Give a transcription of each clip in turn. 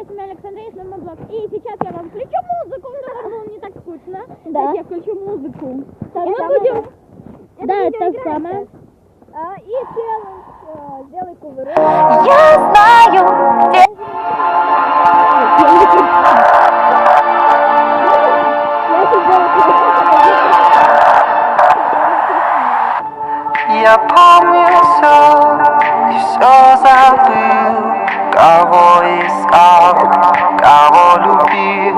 Александрия с Моблок. И сейчас я вам включу музыку, чтобы было не так скучно. Да. Так, я включу музыку. То и мы будем... Да, это играть. самое. А, и челлендж. э, Сделай кувырок. Я знаю, где Я помню все и все забыл, кого искал, кого любил.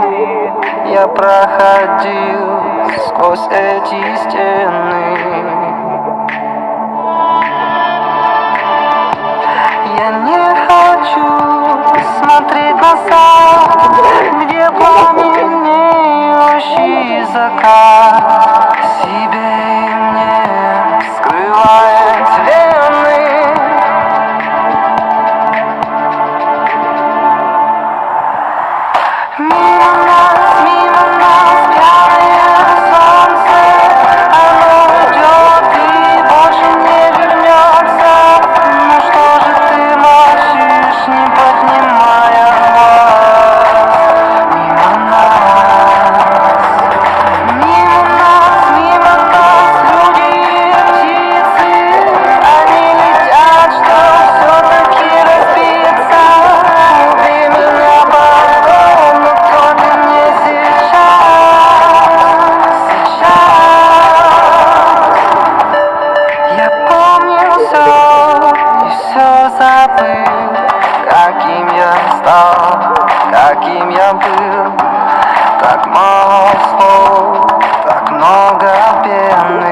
Я проходил сквозь эти стены. Я не хочу смотреть назад, где пламенеющий закат стал, каким я был. Так мало слов, так много пены.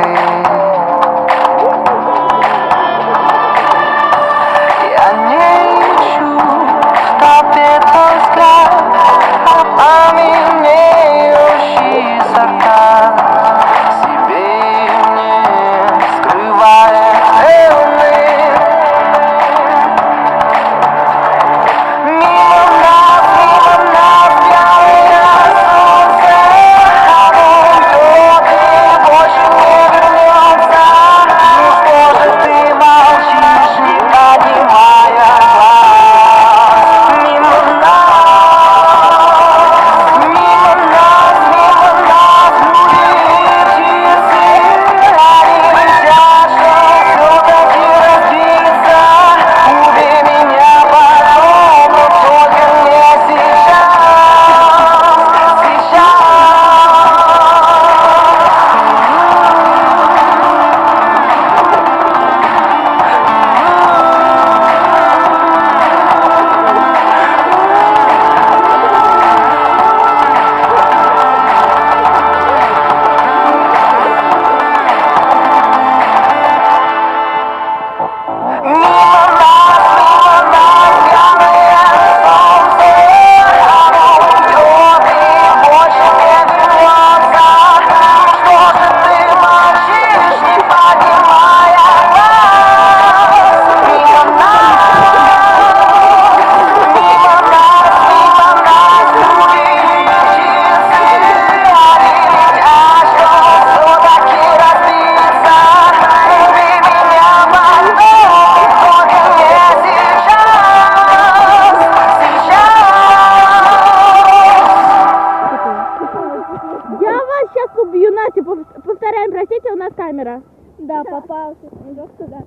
Повторяем, простите, у нас камера. Да, попался. Идешь туда.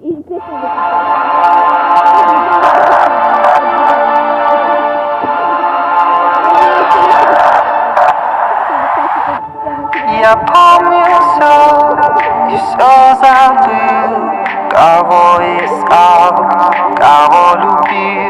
И песню Я помню все и все забыл, кого искал, кого любил.